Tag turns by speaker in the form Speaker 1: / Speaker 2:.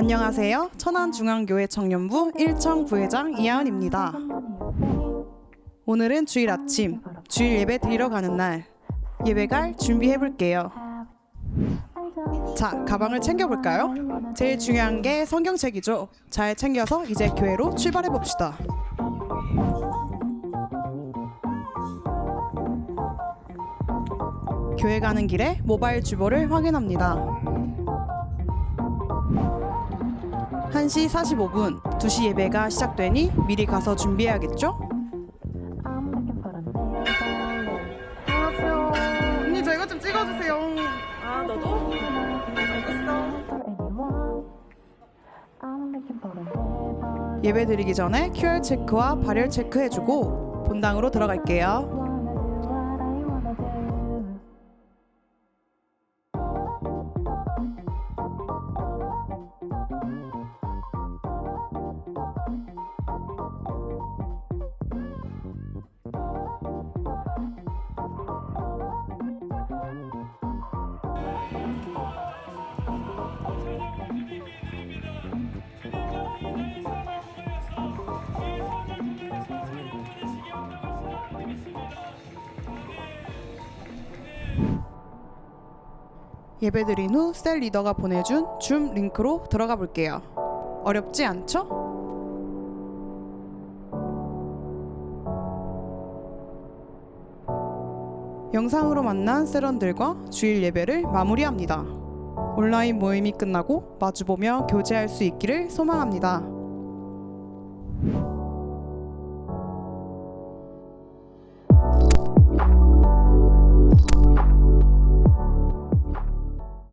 Speaker 1: 안녕하세요. 천안중앙교회 청년부 1청 부회장 이하은입니다. 오늘은 주일 아침, 주일 예배 드리러 가는 날. 예배 갈 준비해 볼게요. 자, 가방을 챙겨 볼까요? 제일 중요한 게 성경책이죠. 잘 챙겨서 이제 교회로 출발해 봅시다. 교회 가는 길에 모바일 주보를 확인합니다. 1시 45분, 2시 예배가 시작되니 미리 가서 준비해야겠죠?
Speaker 2: 안녕하세요.
Speaker 1: 언니 저 이거 좀 찍어주세요.
Speaker 2: 아 너도?
Speaker 1: 예배 드리기 전에 QR 체크와 발열 체크 해주고 본당으로 들어갈게요. 예배 드린 후 셀 리더가 보내준 줌 링크로 들어가 볼게요. 어렵지 않죠? 영상으로 만난 세런들과 주일 예배를 마무리합니다. 온라인 모임이 끝나고 마주보며 교제할 수 있기를 소망합니다.